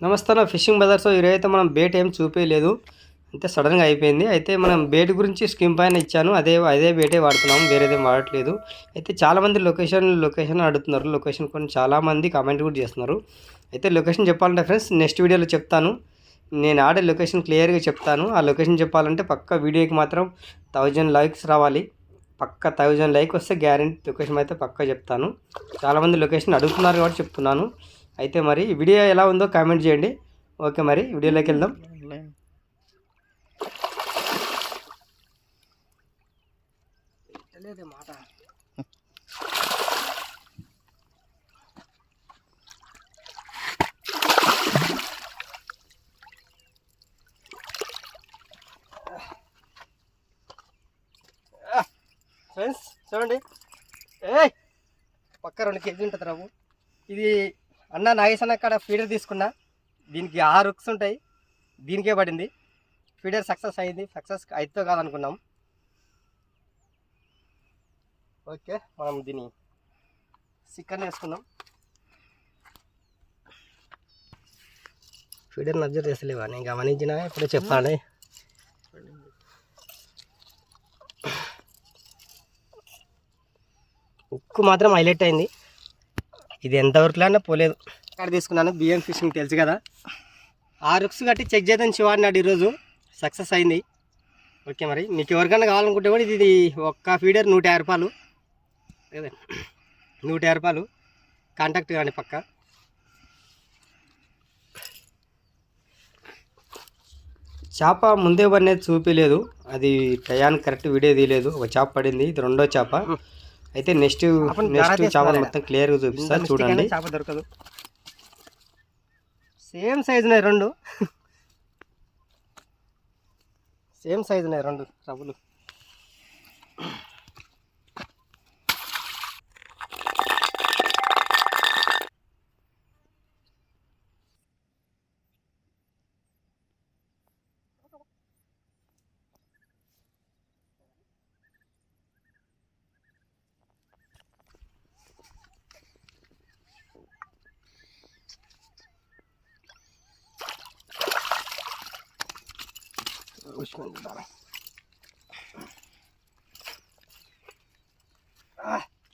నమస్తే నా ఫిషింగ్ బజార్ ఈరోజైతే అయితే మనం బేట్ ఏం చూపించలేదు అంతే సడన్గా అయిపోయింది. అయితే మనం బేట్ గురించి స్కీమ్ పైన ఇచ్చాను. అదే అదే బేటే వాడుతున్నాము. వేరేదేం వాడట్లేదు. అయితే చాలామంది లొకేషన్ లొకేషన్ అడుగుతున్నారు. లొకేషన్ కొన్ని చాలామంది కామెంట్ కూడా చేస్తున్నారు. అయితే లొకేషన్ చెప్పాలంటే ఫ్రెండ్స్ నెక్స్ట్ వీడియోలో చెప్తాను. నేను ఆడే లొకేషన్ క్లియర్గా చెప్తాను. ఆ లొకేషన్ చెప్పాలంటే పక్క వీడియోకి మాత్రం థౌజండ్ లైక్స్ రావాలి. పక్క థౌజండ్ లైక్ వస్తే గ్యారెంటీ లొకేషన్ అయితే పక్కా చెప్తాను. చాలామంది లొకేషన్ అడుగుతున్నారు కాబట్టి చెప్తున్నాను. అయితే మరి వీడియో ఎలా ఉందో కామెంట్ చేయండి. ఓకే మరి వీడియోలోకి వెళ్దాం. మాట ఫ్రెండ్స్ చూడండి. ఏ పక్క రెండు కేజీ ఉంటుంది రావు ఇది అన్న నాగేశన్న అక్కడ ఫీడర్ తీసుకున్నా. దీనికి ఆరు రుక్స్ ఉంటాయి. దీనికే పడింది. ఫీడర్ సక్సెస్ అయింది. సక్సెస్ అయితే కాదనుకున్నాం. ఓకే మనం దీన్ని చికెన్ వేసుకున్నాం ఫీడర్ నబ్జర్ చేసలేవా నేను గమనించిన ఇప్పుడు చెప్పాలి. ఉక్కు మాత్రం హైలైట్ అయింది. ఇది ఎంతవరకు అయినా పోలేదు. ఇక్కడ తీసుకున్నాను బియ్యం ఫిషింగ్ తెలుసు కదా. ఆ రుక్స్ కట్టి చెక్ చేద్దాం శివాడినాడు ఈరోజు. సక్సెస్ అయింది. ఓకే మరి మీకు ఎవరికైనా కావాలనుకుంటే కూడా ఇది ఒక్క ఫీడర్ నూట యాభై రూపాయలు. నూట యాభై రూపాయలు. కాంటాక్ట్ కానీ పక్క. చేప ముందే పడినది చూపించలేదు అది టయానికి కరెక్ట్ వీడియో తీయలేదు. ఒక చేప పడింది. ఇది రెండో చేప. అయితే నెక్స్ట్ నెక్స్ట్ చేప మొత్తం క్లియర్గా చూపిస్తాను చూడండి. చేప దొరకదు సేమ్ సైజు ఉన్నాయి రెండు సేమ్ సైజు ఉన్నాయి రెండు రవ్వులు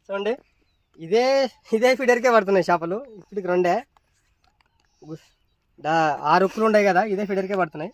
చూడండి. ఇదే ఇదే ఫీడర్కే పడుతున్నాయి చేపలు. ఇప్పటికి రెండే. డా ఆరు ఉప్పులు ఉన్నాయి కదా ఇదే ఫీడర్కే పడుతున్నాయి.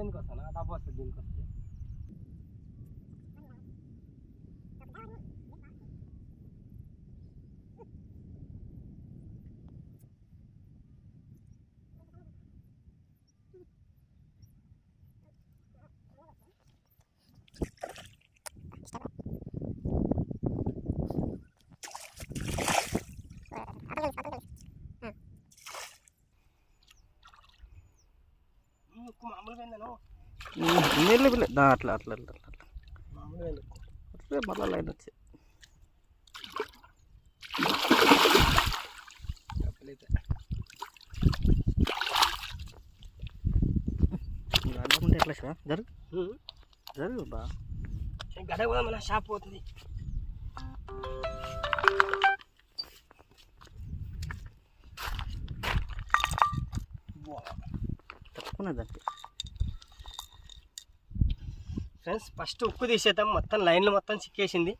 దీనికి ఎందుకు వస్తాను డబ్బు వస్తుంది దీనికి వస్తే మామూలుగా అట్లా అట్లా అట్లా అట్లా మళ్ళీ లైన్ వచ్చి అనుకుంటే ఎట్లా శివ జరు జరు బా గడ కూడా మన షాప్ పోతుంది తక్కువ దానికి ఫ్రెండ్స్ ఫస్ట్ ఉక్కు తీసేద్దాం. మొత్తం లైన్లు మొత్తం చిక్కేసింది.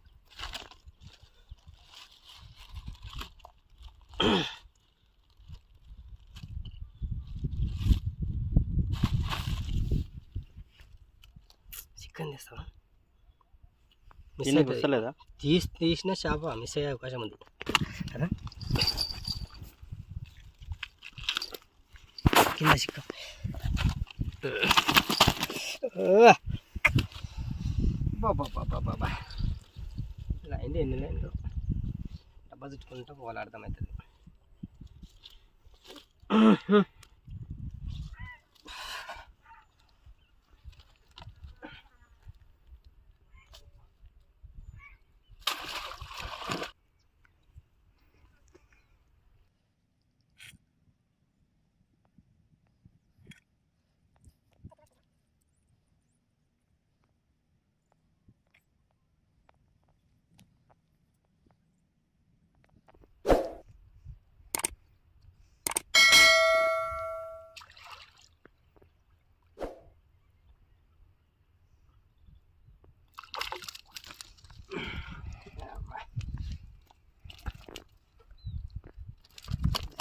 చికెన్ మిస్ తీసి తీసిన చేప మిస్ అయ్యే అవకాశం ఉంది. కదా? కింద చిక్క బాబా లైన్ ఎన్ని లైన్లు చుట్టుకుంటూ పోవాలి అర్థమవుతుంది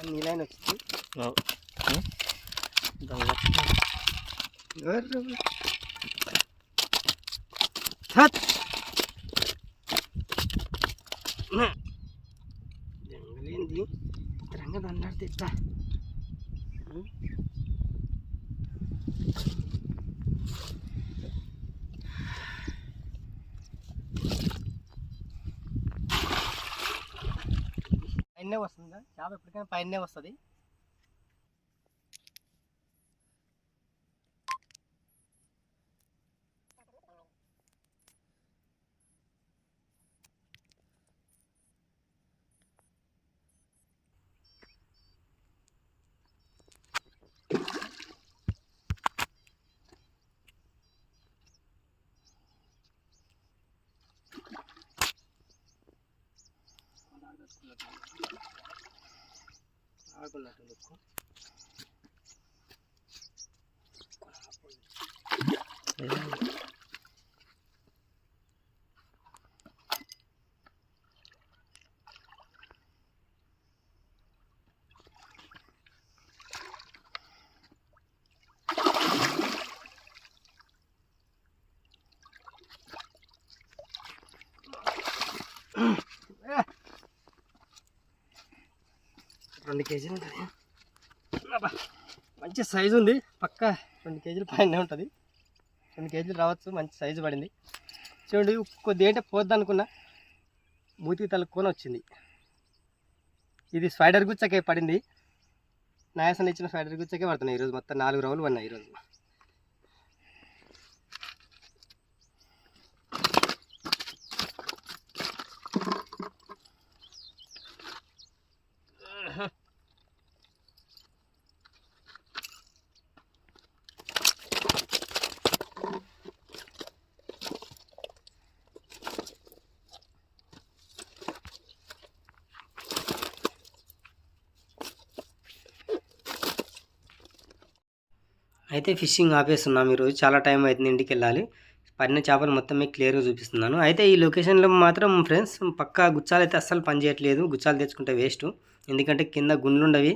నీ లైన్ వచ్చింది ఓ. ఉం? దాని లక్షణం. హత్. నా. దెంగలేంది రంగ దండాడితే ఎట్లా పైనే వస్తుందా చేప ఎప్పటికైనా పైనే వస్తుంది. ఆడుకున్నట్టుంది ఎక్కువ రెండు కేజీలు ఉంటుంది. మంచి సైజు ఉంది. పక్క రెండు కేజీలు పైన ఉంటుంది. రెండు కేజీలు రావచ్చు మంచి సైజు పడింది. చూడండి కొద్ది ఏంటంటే పోద్ది అనుకున్నా. మూతికి తలుక్కొని వచ్చింది. ఇది స్పైడర్ గుచ్చకే పడింది. నాయసన్ ఇచ్చిన స్పైడర్ గుచ్చకే పడుతున్నాయి. ఈరోజు మొత్తం నాలుగు రోజులు పడినాయి ఈరోజు అయితే ఫిషింగ్ ఆపేస్తున్నాం ఈరోజు. చాలా టైం అవుతుంది ఇంటికి వెళ్ళాలి పడిన చేపలు మొత్తం మీకు క్లియర్గా చూపిస్తున్నాను. అయితే ఈ లొకేషన్లో మాత్రం ఫ్రెండ్స్ పక్కా గుచ్చాలు అయితే అస్సలు పనిచేయట్లేదు గుచ్చాలు తెచ్చుకుంటే వేస్ట్. ఎందుకంటే కింద గుండ్లు ఉండవి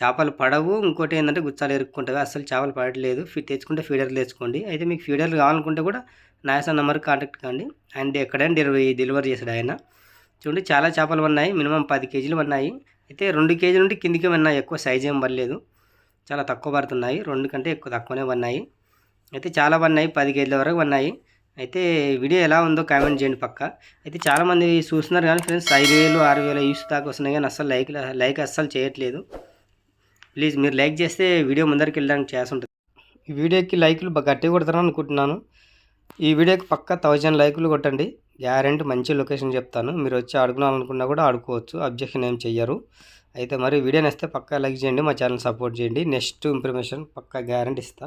చేపలు పడవు. ఇంకోటి ఏంటంటే గుచ్చాలు ఎరుక్కుంటాయి అస్సలు చేపలు పడట్లేదు. ఫీ తెచ్చుకుంటే ఫీడర్లు తెచ్చుకోండి. అయితే మీకు ఫీడర్లు కావాలనుకుంటే కూడా నాయసన్ నెంబర్కి కాంటాక్ట్ కండి. అండ్ ఎక్కడైనా డెలివరీ డెలివరీ చేశాడు ఆయన. చూడండి చాలా చేపలు ఉన్నాయి మినిమం పది కేజీలు ఉన్నాయి అయితే రెండు కేజీల నుండి కిందికి ఉన్నాయి ఎక్కువ సైజ్ ఏం పడలేదు. చాలా తక్కువ పడుతున్నాయి. రెండు కంటే ఎక్కువ తక్కువనే పడినాయి. అయితే చాలా పడినాయి. పది కేజీల వరకు పడినాయి. అయితే వీడియో ఎలా ఉందో కామెంట్ చేయండి పక్క. అయితే చాలామంది చూస్తున్నారు కానీ ఫ్రెండ్స్ ఐదు వేలు ఆరు వేల యూస్ దాకా వస్తున్నాయి కానీ అస్సలు లైక్ లైక్ అస్సలు చేయట్లేదు. ప్లీజ్ మీరు లైక్ చేస్తే వీడియో ముందరికి వెళ్ళడానికి చేస్తుంటుంది ఈ వీడియోకి లైకులు బాగా గట్టిగా కొడతారని అనుకుంటున్నాను. ఈ వీడియోకి పక్క థౌజండ్ లైకులు కొట్టండి. గ్యారెంటీ మంచి లొకేషన్ చెప్తాను. మీరు వచ్చి ఆడుకోవాలనుకున్నా కూడా ఆడుకోవచ్చు. అబ్జెక్షన్ ఏం చెయ్యరు. అయితే మరి వీడియో నేస్తే పక్కా లైక్ చేయండి మా ఛానల్ సపోర్ట్ చేయండి. నెక్స్ట్ ఇన్ఫర్మేషన్ పక్కా గ్యారెంటీ ఇస్తా.